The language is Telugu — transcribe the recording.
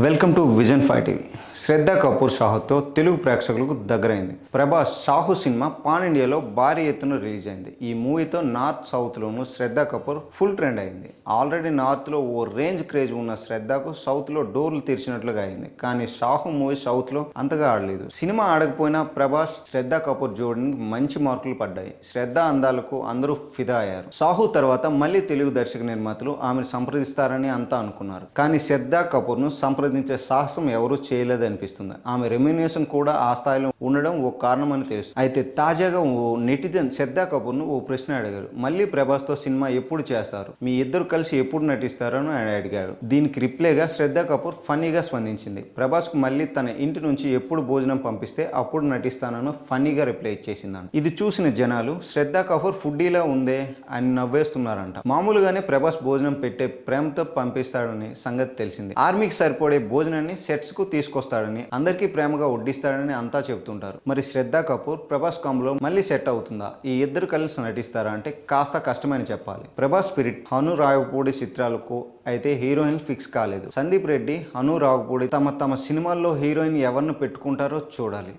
Welcome to vision five TV. Shraddha Kapoor షాహుతో Telugu ప్రేక్షకులకు దగ్గరైంది. ప్రభాస్ సాహు సినిమా పాన్ ఇండియాలో భారీ ఎత్తున రిలీజ్ అయింది. ఈ మూవీతో నార్త్ సౌత్లోనూ శ్రద్ధ కపూర్ ఫుల్ ట్రెండ్ అయింది. ఆల్రెడీ నార్త్లో ఓ రేంజ్ క్రేజ్ ఉన్న శ్రద్ధకు సౌత్లో డోర్లు తెరిచినట్లుగా అయింది. కానీ షాహు మూవీ సౌత్లో అంతగా ఆడలేదు. సినిమా ఆడకపోయినా ప్రభాస్ శ్రద్ధ కపూర్ జోడీకి మంచి మార్కులు పడ్డాయి. శ్రద్ధ అందాలకు అందరూ ఫిదా అయ్యారు. సాహు తర్వాత మళ్ళీ తెలుగు దర్శక నిర్మాతలు ఆమెను సంప్రదిస్తారని అంతా అనుకున్నారు. కానీ శ్రద్ధ కపూర్ను సంప్రదించే సాహసం ఎవరూ చేయలేదనిపిస్తుంది ఆమె రెమ్యునేషన్ కూడా ఆ స్థాయిలో ఉండడం ఓ కారణం అని తెలుస్తుంది. అయితే తాజాగా ఓ నెటిజన్ శ్రద్ధా కపూర్ను ఓ ప్రశ్న అడిగారు. మళ్ళీ ప్రభాస్తో సినిమా ఎప్పుడు చేస్తారు? మీ ఇద్దరు కలిసి ఎప్పుడు నటిస్తారని ఆయన అడిగారు. దీనికి రిప్లైగా శ్రద్ధా కపూర్ ఫన్నీగా స్పందించింది. ప్రభాస్కు మళ్ళీ తన ఇంటి నుంచి ఎప్పుడు భోజనం పంపిస్తే అప్పుడు నటిస్తానని ఫన్నీగా రిప్లై ఇచ్చేసిందాను ఇది చూసిన జనాలు శ్రద్ధ కపూర్ ఫుడ్డీలా ఉందే అని నవ్వేస్తున్నారంట. మామూలుగానే ప్రభాస్ భోజనం పెట్టే ప్రేమతో పంపిస్తాడని సంగతి తెలిసింది. ఆర్మీకి సరిపడే భోజనాన్ని సెట్స్కు తీసుకొస్తాడని అందరికీ ప్రేమగా వడ్డిస్తాడని అంతా చెబుతుంటారు. మరి శ్రద్ధ కపూర్ ప్రభాస్ కాంబోలో మళ్ళీ సెట్ అవుతుందా? ఈ ఇద్దరు కలిసి నటిస్తారా అంటే కాస్త కష్టమని చెప్పాలి. ప్రభాస్ స్పిరిట్ హను రాయపూడి చిత్రాలకు అయితే హీరోయిన్ ఫిక్స్ కాలేదు. సందీప్ రెడ్డి హను రావుపూడి తమ తమ సినిమాల్లో హీరోయిన్ ఎవరిని పెట్టుకుంటారో చూడాలి.